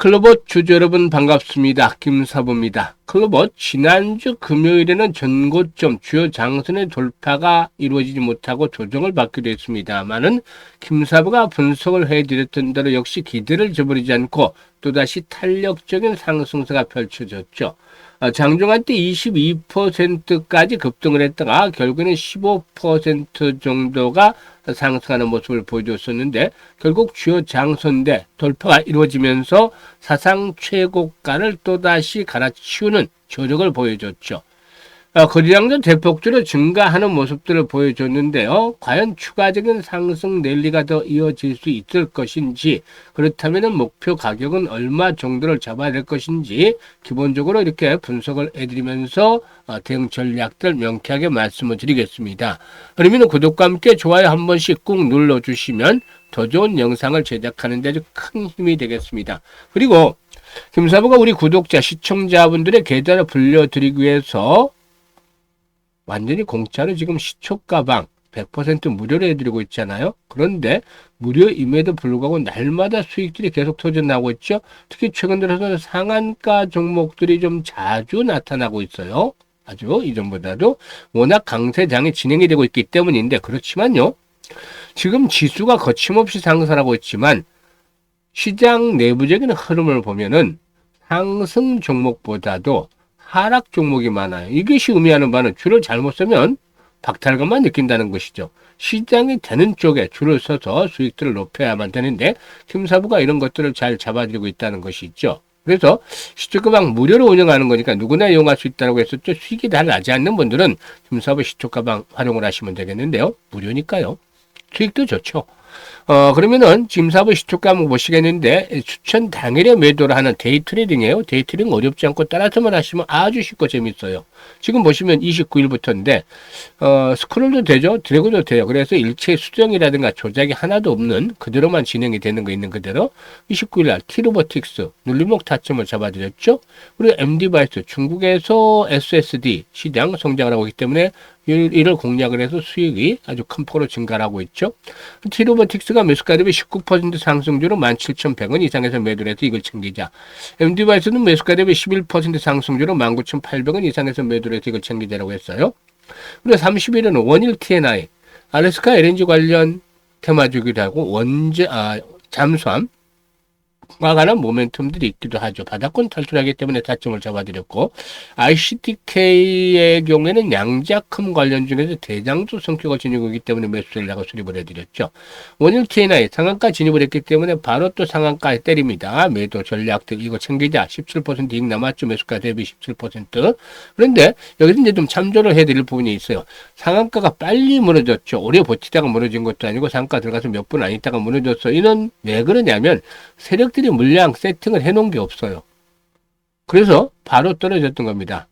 클로버 주주 여러분 반갑습니다. 김사부입니다. 클로버 지난주 금요일에는 전고점 주요 장선의 돌파가 이루어지지 못하고 조정을 받기도 했습니다만은 김사부가 분석을 해드렸던 대로 역시 기대를 저버리지 않고 또다시 탄력적인 상승세가 펼쳐졌죠. 아, 장중한 때 22%까지 급등을 했다가 결국에는 15% 정도가 상승하는 모습을 보여줬었는데 결국 주요 장선대 돌파가 이루어지면서 사상 최고가를 또다시 갈아치우는 조력을 보여줬죠. 어, 거래량도 대폭적으로 증가하는 모습들을 보여줬는데요. 과연 추가적인 상승 랠리가 더 이어질 수 있을 것인지 그렇다면 목표 가격은 얼마 정도를 잡아야 될 것인지 기본적으로 이렇게 분석을 해드리면서 어, 대응 전략들 명쾌하게 말씀을 드리겠습니다. 그러면 구독과 함께 좋아요 한 번씩 꾹 눌러주시면 더 좋은 영상을 제작하는 데 아주 큰 힘이 되겠습니다. 그리고 김사부가 우리 구독자, 시청자분들의 계좌를 불려드리기 위해서 완전히 공짜로 지금 시초 가방 100% 무료로 해드리고 있잖아요. 그런데 무료임에도 불구하고 날마다 수익들이 계속 터져나오고 있죠. 특히 최근 들어서는 상한가 종목들이 좀 자주 나타나고 있어요. 아주 이전보다도 워낙 강세장이 진행이 되고 있기 때문인데 그렇지만요. 지금 지수가 거침없이 상승하고 있지만 시장 내부적인 흐름을 보면은 상승 종목보다도 하락 종목이 많아요. 이것이 의미하는 바는 줄을 잘못 서면 박탈감만 느낀다는 것이죠. 시장이 되는 쪽에 줄을 서서 수익들을 높여야만 되는데 김사부가 이런 것들을 잘 잡아들이고 있다는 것이 있죠. 그래서 시초가방 무료로 운영하는 거니까 누구나 이용할 수 있다고 했었죠. 수익이 잘 나지 않는 분들은 김사부 시초가방 활용을 하시면 되겠는데요. 무료니까요. 수익도 좋죠. 어, 그러면은 짐사부 시초가 한번 보시겠는데 추천 당일에 매도를 하는 데이 트레이딩이에요. 데이 트레이딩 어렵지 않고 따라서만 하시면 아주 쉽고 재밌어요. 지금 보시면 29일부터인데 어, 스크롤도 되죠. 드래그도 돼요. 그래서 일체 수정이라든가 조작이 하나도 없는 그대로만 진행이 되는 거 있는 그대로 29일 날 키로버틱스 눌림목 타점을 잡아드렸죠. 그리고 MD바이스 중국에서 SSD 시장 성장을 하고 있기 때문에 이를 공략을 해서 수익이 아주 큰 폭으로 증가를 하고 있죠. 티로버틱스 가 매수가 대비 19% 상승주로 17,100원 이상에서 매도를 해서 이걸 챙기자. MD바이스는 매수가 대비 11% 상승주로 19,800원 이상에서 매도를 해서 이걸 챙기자라고 했어요. 그리고 30일은 원일 TNI, 알래스카 LNG 관련 테마주기도 하고 원재, 아, 잠수함, 과 관한 모멘텀들이 있기도 하죠. 바닥권 탈출하기 때문에 타점을 잡아드렸고 ICTK의 경우에는 양자큼 관련 중에서 대장주 성격을 지니고 있기 때문에 매수 전략을 수립을 해드렸죠. 원일 TNI 상한가 진입을 했기 때문에 바로 또 상한가에 때립니다. 매도 전략들 이거 챙기자 17% 이익 남았죠. 매수가 대비 17% 그런데 여기서 이제 좀 참조를 해드릴 부분이 있어요. 상한가가 빨리 무너졌죠. 오래 버티다가 무너진 것도 아니고 상한가 들어가서 몇 분 안 있다가 무너졌어. 이는 왜 그러냐면 세력들 이 물량 세팅을 해놓은 게 없어요. 그래서 바로 떨어졌던 겁니다.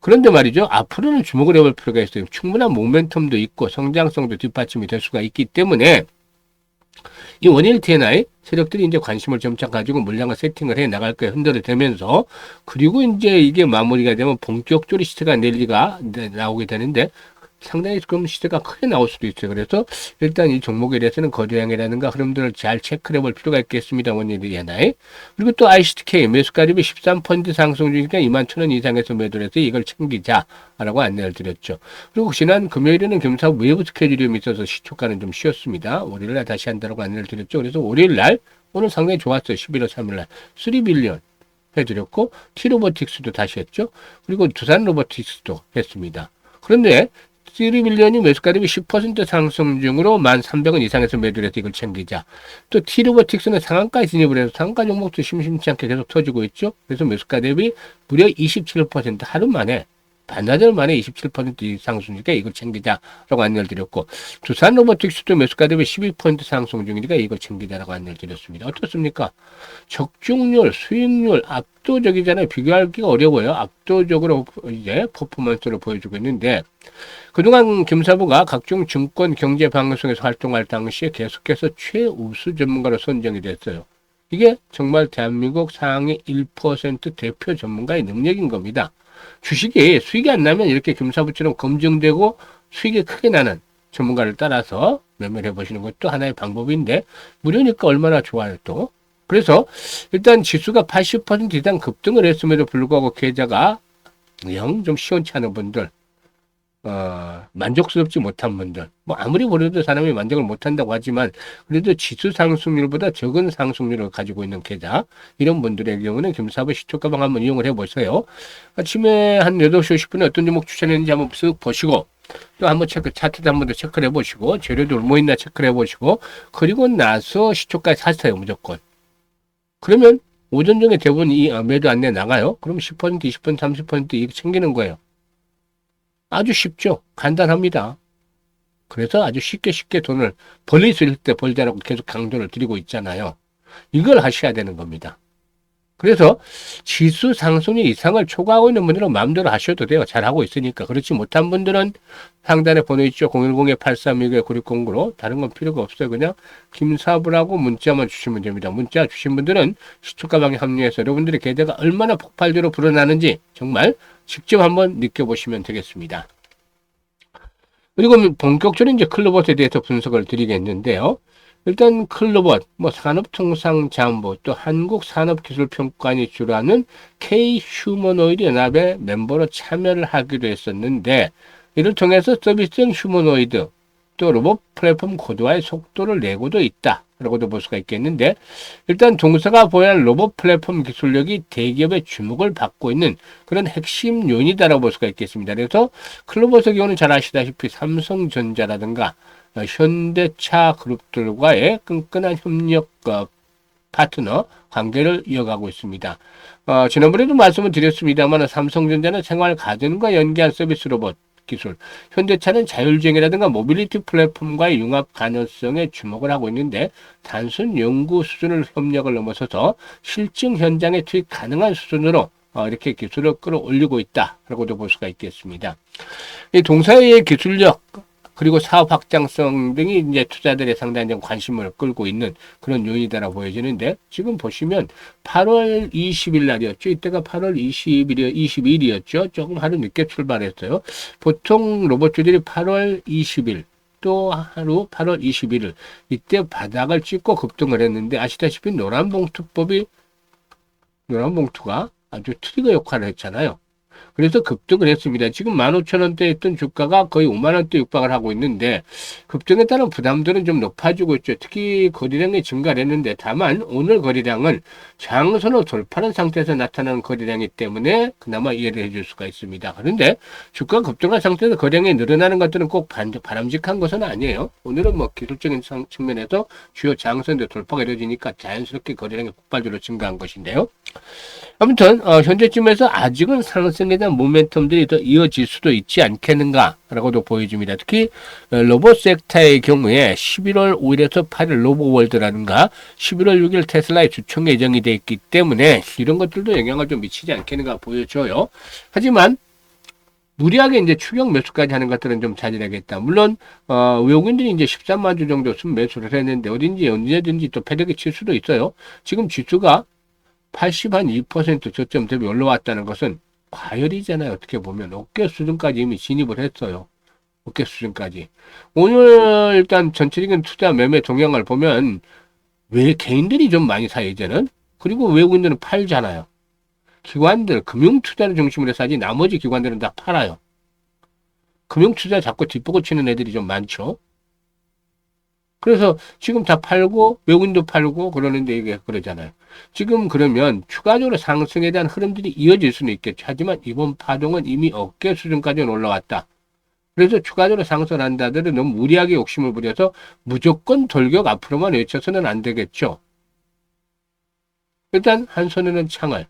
그런데 말이죠. 앞으로는 주목을 해볼 필요가 있어요. 충분한 모멘텀도 있고 성장성도 뒷받침이 될 수가 있기 때문에 이 원일 TNI 세력들이 이제 관심을 점차 가지고 물량을 세팅을 해 나갈 거에 흔들어 대면서 그리고 이제 이게 마무리가 되면 본격적으로 시세가 랠리가 나오게 되는데 상당히 그럼 시세가 크게 나올 수도 있어요. 그래서 일단 이 종목에 대해서는 거래량이라든가 흐름들을 잘 체크해 볼 필요가 있겠습니다. 원일이 하나에. 그리고 또 ICTK 매수가 대비 13% 상승 중이니까 2만 천원 이상에서 매도를 해서 이걸 챙기자라고 안내를 드렸죠. 그리고 지난 금요일에는 겸사 외부 스케줄이 좀 있어서 시초가는 좀 쉬었습니다. 월요일날 다시 한다고 안내를 드렸죠. 그래서 월요일날 오늘 상당히 좋았어요. 11월 3일날 3빌리언 해드렸고 티로보틱스도 다시 했죠. 그리고 두산 로보틱스도 했습니다. 그런데 3밀리언이 매수가 대비 10% 상승 중으로 1,300원 이상에서 매도를 해서 이걸 챙기자. 또 티로버틱스는 상한가에 진입을 해서 상한가 종목도 심심치 않게 계속 터지고 있죠. 그래서 매수가 대비 무려 27% 하루 만에 반나절 만에 27% 상승이니까 이걸 챙기자라고 안내를 드렸고 두산 로보틱스도 매수가 대비 12% 상승 중이니까 이걸 챙기자라고 안내를 드렸습니다. 어떻습니까? 적중률, 수익률 압도적이잖아요. 비교하기가 어려워요. 압도적으로 이제 퍼포먼스를 보여주고 있는데 그동안 김사부가 각종 증권 경제 방송에서 활동할 당시에 계속해서 최우수 전문가로 선정이 됐어요. 이게 정말 대한민국 상위 1% 대표 전문가의 능력인 겁니다. 주식이 수익이 안 나면 이렇게 김사부처럼 검증되고 수익이 크게 나는 전문가를 따라서 매매를 해보시는 것도 하나의 방법인데 무료니까 얼마나 좋아요 또. 그래서 일단 지수가 80% 이상 급등을 했음에도 불구하고 계좌가 영 좀 시원치 않은 분들, 어, 만족스럽지 못한 분들, 뭐 아무리 보려도 사람이 만족을 못한다고 하지만 그래도 지수 상승률보다 적은 상승률을 가지고 있는 계좌 이런 분들의 경우는 김사부 시초 가방 한번 이용을 해보세요. 아침에 한 8시 50분에 어떤 종목 추천했는지 한번 쓱 보시고 또 한번 체크 차트도 한번 더 체크를 해보시고 재료도 뭐 있나 체크를 해보시고 그리고 나서 시초까지 사세요 무조건. 그러면 오전 중에 대부분 이 매도 안내 나가요. 그럼 10% 20% 30% 이익 챙기는 거예요. 아주 쉽죠. 간단합니다. 그래서 아주 쉽게 쉽게 돈을 벌릴 수 있을 때 벌자라고 계속 강조를 드리고 있잖아요. 이걸 하셔야 되는 겁니다. 그래서 지수 상승률 이상을 초과하고 있는 분들은 마음대로 하셔도 돼요. 잘하고 있으니까. 그렇지 못한 분들은 상단에 번호 있죠. 010-8329-9609로 다른 건 필요가 없어요. 그냥 김사부라고 문자만 주시면 됩니다. 문자 주신 분들은 시초가방에 합류해서 여러분들의 계좌가 얼마나 폭발적으로 불어나는지 정말 직접 한번 느껴보시면 되겠습니다. 그리고 본격적인 이제 클로버에 대해서 분석을 드리겠는데요. 일단 클로버, 뭐 산업통상자원부, 또 한국산업기술평가원이 주도하는 K-휴머노이드 연합의 멤버로 참여를 하기로 했었는데 이를 통해서 서비스형 휴머노이드, 또 로봇 플랫폼 고도화의 속도를 내고도 있다. 라고도 볼 수가 있겠는데 일단 동사가 보유한 로봇 플랫폼 기술력이 대기업의 주목을 받고 있는 그런 핵심 요인이다라고 볼 수가 있겠습니다. 그래서 클로버스의 경우는 잘 아시다시피 삼성전자라든가 현대차 그룹들과의 끈끈한 협력 어, 파트너 관계를 이어가고 있습니다. 어, 지난번에도 말씀을 드렸습니다만 삼성전자는 생활 가전과 연계한 서비스 로봇 기술, 현대차는 자율주행이라든가 모빌리티 플랫폼과의 융합 가능성에 주목을 하고 있는데 단순 연구 수준을 협력을 넘어서서 실증 현장에 투입 가능한 수준으로 어, 이렇게 기술을 끌어올리고 있다라고도 볼 수가 있겠습니다. 이 동사의 기술력 그리고 사업 확장성 등이 이제 투자들의 상당히 좀 관심을 끌고 있는 그런 요인이다라고 보여지는데 지금 보시면 8월 20일 날이었죠. 이때가 8월 20일이 22일이었죠. 조금 하루 늦게 출발했어요. 보통 로봇주들이 8월 20일 또 하루 8월 21일 이때 바닥을 찍고 급등을 했는데 아시다시피 노란봉투법이 노란봉투가 아주 트리거 역할을 했잖아요. 그래서 급등을 했습니다. 지금 15,000원대 했던 주가가 거의 5만원대 육박을 하고 있는데 급등에 따른 부담들은 좀 높아지고 있죠. 특히 거래량이 증가를 했는데 다만 오늘 거래량은 장선을 돌파하는 상태에서 나타나는 거래량이기 때문에 그나마 이해를 해줄 수가 있습니다. 그런데 주가 급등한 상태에서 거래량이 늘어나는 것들은 꼭 바람직한 것은 아니에요. 오늘은 뭐 기술적인 측면에서 주요 장선대 돌파가 이루어지니까 자연스럽게 거래량이 폭발적으로 증가한 것인데요. 아무튼 어, 현재쯤에서 아직은 상승에 대한 모멘텀들이 더 이어질 수도 있지 않겠는가라고도 보여집니다. 특히 어, 로봇 섹터의 경우에 11월 5일에서 8일 로보월드라든가 11월 6일 테슬라의 주총 예정이 되어 있기 때문에 이런 것들도 영향을 좀 미치지 않겠는가 보여져요. 하지만 무리하게 이제 추격 매수까지 하는 것들은 좀 자제하겠다. 물론 어, 외국인들이 이제 13만 주 정도 순 매수를 했는데 어딘지 언제든지 또 패력이 칠 수도 있어요. 지금 지수가 80한 2% 저점 대비 올라왔다는 것은 과열이잖아요. 어떻게 보면 어깨 수준까지 이미 진입을 했어요. 어깨 수준까지. 오늘 일단 전체적인 투자 매매 동향을 보면 왜 개인들이 좀 많이 사요 이제는 그리고 외국인들은 팔잖아요. 기관들 금융 투자를 중심으로 사지 나머지 기관들은 다 팔아요. 금융 투자 자꾸 뒷보고 치는 애들이 좀 많죠. 그래서 지금 다 팔고 외국인도 팔고 그러는데 이게 그러잖아요. 지금 그러면 추가적으로 상승에 대한 흐름들이 이어질 수는 있겠죠. 하지만 이번 파동은 이미 어깨 수준까지 올라왔다. 그래서 추가적으로 상승한다들은 너무 무리하게 욕심을 부려서 무조건 돌격 앞으로만 외쳐서는 안 되겠죠. 일단 한 손에는 창을,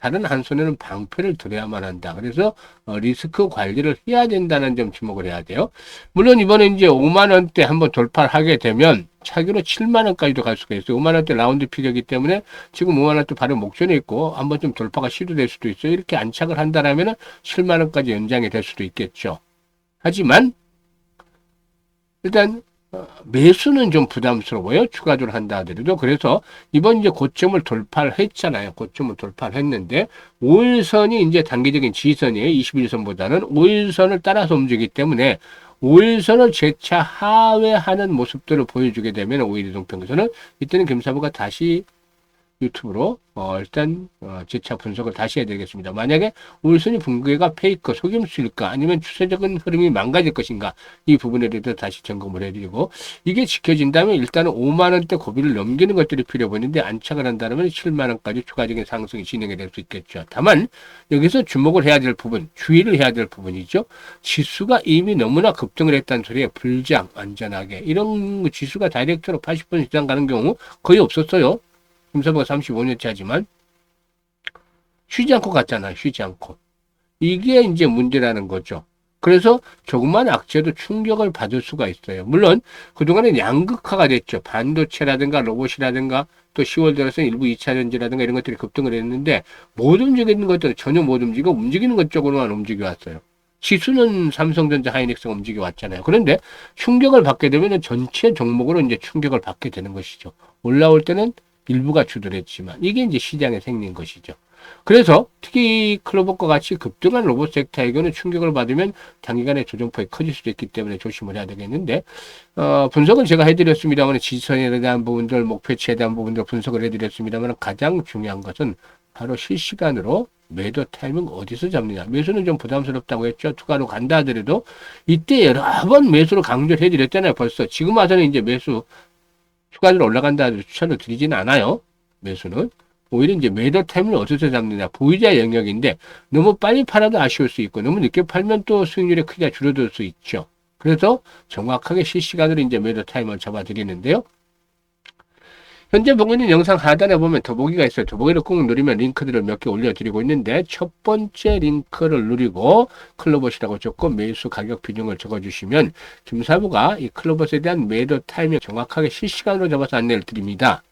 다른 한 손에는 방패를 들어야만 한다. 그래서 어, 리스크 관리를 해야 된다는 점 주목을 해야 돼요. 물론 이번에 이제 5만 원대 한번 돌파를 하게 되면 차기로 7만 원까지도 갈 수가 있어요. 5만 원대 라운드 피격이기 때문에 지금 5만 원대 바로 목전에 있고 한번 좀 돌파가 시도될 수도 있어요. 이렇게 안착을 한다라면 7만 원까지 연장이 될 수도 있겠죠. 하지만 일단 어, 매수는 좀 부담스러워요. 추가적으로 한다 하더라도. 그래서 이번 이제 고점을 돌파를 했잖아요. 고점을 돌파를 했는데 5일선이 이제 단기적인 지선이에요. 21선보다는 5일선을 따라서 움직이기 때문에 5일선을 재차 하회하는 모습들을 보여주게 되면 5일 이동평균선은 이때는 김사부가 다시 유튜브로 어, 일단 어, 재차 분석을 다시 해야 되겠습니다. 만약에 울순위 붕괴가 페이크 속임수일까 아니면 추세적인 흐름이 망가질 것인가 이 부분에 대해서 다시 점검을 해드리고 이게 지켜진다면 일단은 5만 원대 고비를 넘기는 것들이 필요 보이는데 안착을 한다면 7만 원까지 추가적인 상승이 진행이 될 수 있겠죠. 다만 여기서 주목을 해야 될 부분, 주의를 해야 될 부분이죠. 지수가 이미 너무나 급등을 했다는 소리에 불장 안전하게 이런 지수가 다이렉트로 80% 이상 가는 경우 거의 없었어요. 김사부가 35년째 하지만 쉬지 않고 갔잖아요. 쉬지 않고. 이게 이제 문제라는 거죠. 그래서 조금만 악재도 충격을 받을 수가 있어요. 물론 그동안에 양극화가 됐죠. 반도체라든가 로봇이라든가 또 10월 들어서 일부 2차 전지라든가 이런 것들이 급등을 했는데 못 움직이는 것들은 전혀 못 움직이고 움직이는 것 쪽으로만 움직여 왔어요. 지수는 삼성전자 하이닉스가 움직여 왔잖아요. 그런데 충격을 받게 되면 전체 종목으로 이제 충격을 받게 되는 것이죠. 올라올 때는 일부가 주도했지만 이게 이제 시장에 생긴 것이죠. 그래서 특히 클로버과 같이 급등한 로봇 섹터에게는 충격을 받으면 단기간에 조정폭이 커질 수도 있기 때문에 조심을 해야 되겠는데 어, 분석을 제가 해드렸습니다만 지선에 대한 부분들 목표치에 대한 부분들 분석을 해드렸습니다만 가장 중요한 것은 바로 실시간으로 매도 타이밍 어디서 잡느냐. 매수는 좀 부담스럽다고 했죠. 투가로 간다 하더라도 이때 여러 번 매수를 강조를 해드렸잖아요. 벌써 지금 와서는 이제 매수 추가적으로 올라간다 추천을 드리지는 않아요. 매수는. 오히려 이제 매도 타임을 어디서 잡느냐. 보유자 영역인데 너무 빨리 팔아도 아쉬울 수 있고 너무 늦게 팔면 또 수익률이 크게 줄어들 수 있죠. 그래서 정확하게 실시간으로 이제 매도 타임을 잡아 드리는데요. 현재 보고 있는 영상 하단에 보면 더보기가 있어요. 더보기를 꾹 누르면 링크들을 몇 개 올려드리고 있는데 첫 번째 링크를 누르고 클로버시라고 적고 매수 가격 비중을 적어주시면 김사부가 이 클로버스에 대한 매도 타이밍 정확하게 실시간으로 잡아서 안내를 드립니다.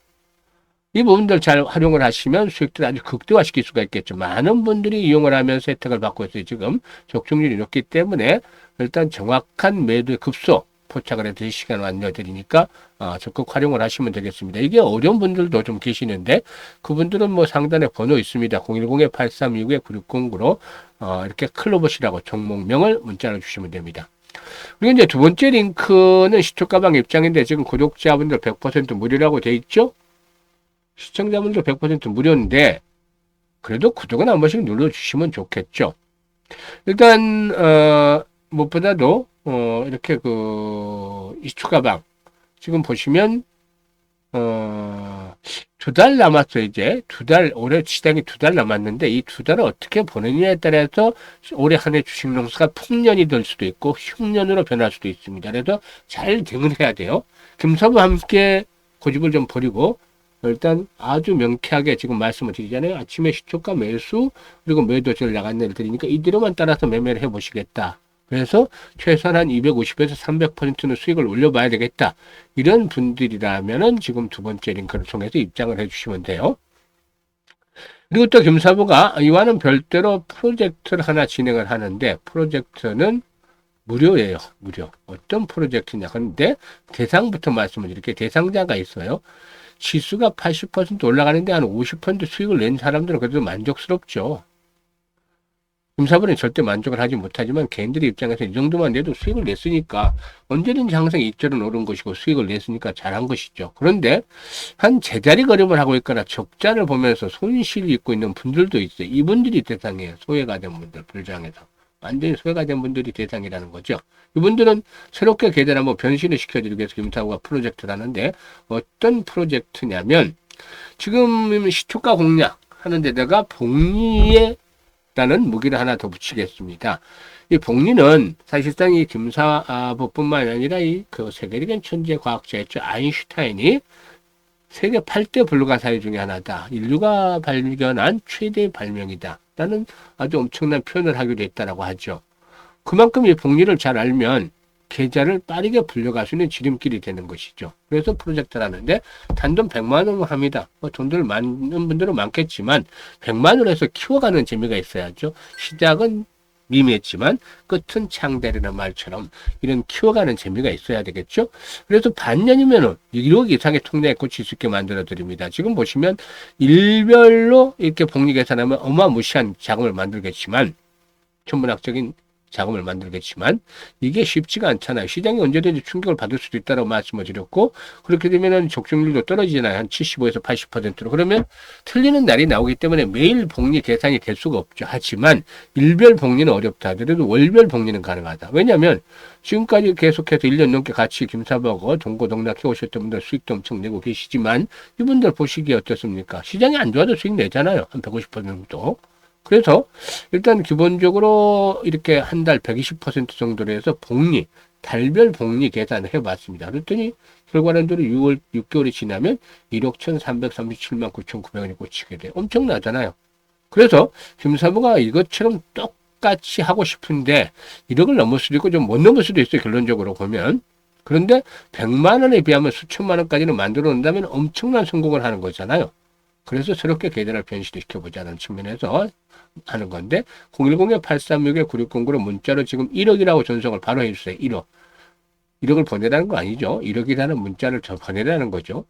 이 부분들 잘 활용을 하시면 수익들을 아주 극대화시킬 수가 있겠죠. 많은 분들이 이용을 하면서 혜택을 받고 있어요. 지금 적중률이 높기 때문에 일단 정확한 매도의 급소 포착을 해서 시간을 알려드리니까 어, 적극 활용을 하시면 되겠습니다. 이게 어려운 분들도 좀 계시는데 그분들은 뭐 상단에 번호 있습니다. 010-8329-9609로 어, 이렇게 클로버시라고 종목명을 문자로 주시면 됩니다. 그리고 이제 두 번째 링크는 시초가방 입장인데 지금 구독자분들 100% 무료라고 돼 있죠? 시청자분들 100% 무료인데 그래도 구독은 한 번씩 눌러주시면 좋겠죠. 일단 어, 무엇보다도 어, 이렇게 그, 이슈 가방. 지금 보시면, 어, 두 달 남았어요, 이제. 두 달, 올해 시장이 두 달 남았는데, 이 두 달을 어떻게 보내느냐에 따라서 올해 한 해 주식 농수가 풍년이 될 수도 있고, 흉년으로 변할 수도 있습니다. 그래서 잘 대응해야 돼요. 김사부 함께 고집을 좀 버리고, 일단 아주 명쾌하게 지금 말씀을 드리잖아요. 아침에 시초가 매수, 그리고 매도 전략 안내를 드리니까 이대로만 따라서 매매를 해 보시겠다. 그래서 최소한 한 250에서 300%는 수익을 올려봐야 되겠다. 이런 분들이라면은 지금 두 번째 링크를 통해서 입장을 해주시면 돼요. 그리고 또 김사부가 이와는 별도로 프로젝트를 하나 진행을 하는데 프로젝트는 무료예요. 무료. 어떤 프로젝트냐. 그런데 대상부터 말씀을 드릴게요. 대상자가 있어요. 지수가 80% 올라가는데 한 50% 수익을 낸 사람들은 그래도 만족스럽죠. 금사분은 절대 만족을 하지 못하지만 개인들의 입장에서 이 정도만 내도 수익을 냈으니까 언제든지 항상 이절은 오른 것이고 수익을 냈으니까 잘한 것이죠. 그런데 한 제자리 걸음을 하고 있거나 적자를 보면서 손실을 입고 있는 분들도 있어요. 이분들이 대상이에요. 소외가 된 분들, 불장에서. 완전히 소외가 된 분들이 대상이라는 거죠. 이분들은 새롭게 계좌를 한번 변신을 시켜드리기 위해서 김사구가 프로젝트를 하는데 어떤 프로젝트냐면 지금 시초가 공략 하는 데다가 복리의 라는 무기를 하나 더 붙이겠습니다. 이 복리는 사실상 이 김사부뿐만 아니라 이그 세계적인 천재 과학자였죠. 아인슈타인이 세계 8대 불가사의 중에 하나다. 인류가 발견한 최대 발명이다. 라는 아주 엄청난 표현을 하기도 했다라고 하죠. 그만큼 이 복리를 잘 알면 계좌를 빠르게 불려갈 수 있는 지름길이 되는 것이죠. 그래서 프로젝트를 하는데 단돈 100만 원 합니다. 뭐 돈들 많은 분들은 많겠지만 100만 원에서 키워가는 재미가 있어야죠. 시작은 미미했지만 끝은 창대라는 말처럼 이런 키워가는 재미가 있어야 되겠죠. 그래서 반년이면은 1억 이상의 통장에 꽂힐 수 있게 만들어 드립니다. 지금 보시면 일별로 이렇게 복리 계산하면 어마무시한 자금을 만들겠지만 천문학적인 자금을 만들겠지만 이게 쉽지가 않잖아요. 시장이 언제든지 충격을 받을 수도 있다고 말씀을 드렸고 그렇게 되면은 적중률도 떨어지잖아요. 한 75에서 80%로. 그러면 틀리는 날이 나오기 때문에 매일 복리 계산이 될 수가 없죠. 하지만 일별 복리는 어렵다 하더라도 월별 복리는 가능하다. 왜냐하면 지금까지 계속해서 1년 넘게 같이 김사버거 동고동락 해오셨던 분들 수익도 엄청 내고 계시지만 이분들 보시기에 어떻습니까? 시장이 안 좋아도 수익 내잖아요. 한 150% 정도. 그래서 일단 기본적으로 이렇게 한 달 120% 정도로 해서 복리, 달별 복리 계산을 해봤습니다. 그랬더니 결과론대로 6월, 6개월이 지나면 1억 1,337만 9,900원이 꽂히게 돼요. 엄청나잖아요. 그래서 김사부가 이것처럼 똑같이 하고 싶은데 1억을 넘을 수도 있고 좀 못 넘을 수도 있어요. 결론적으로 보면. 그런데 100만 원에 비하면 수천만 원까지는 만들어 놓는다면 엄청난 성공을 하는 거잖아요. 그래서 새롭게 계좌를 변시시켜보자는 측면에서 하는 건데 010-836-9609로 문자로 지금 1억이라고 전송을 바로 해주세요. 1억. 1억을 보내라는 거 아니죠. 1억이라는 문자를 저 보내라는 거죠.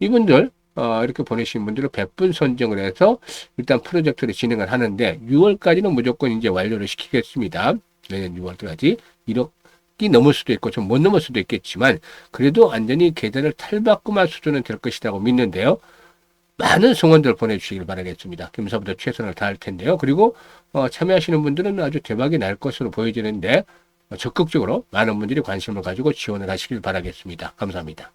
이분들 어, 이렇게 보내신 분들을 100분 선정을 해서 일단 프로젝트를 진행을 하는데 6월까지는 무조건 이제 완료를 시키겠습니다. 내년 6월까지 1억 이 넘을 수도 있고 좀 못 넘을 수도 있겠지만 그래도 완전히 계좌를 탈바꿈할 수준은 될 것이라고 믿는데요. 많은 성원들 보내주시길 바라겠습니다. 김사부터 최선을 다할 텐데요. 그리고 어, 참여하시는 분들은 아주 대박이 날 것으로 보여지는데 어, 적극적으로 많은 분들이 관심을 가지고 지원을 하시길 바라겠습니다. 감사합니다.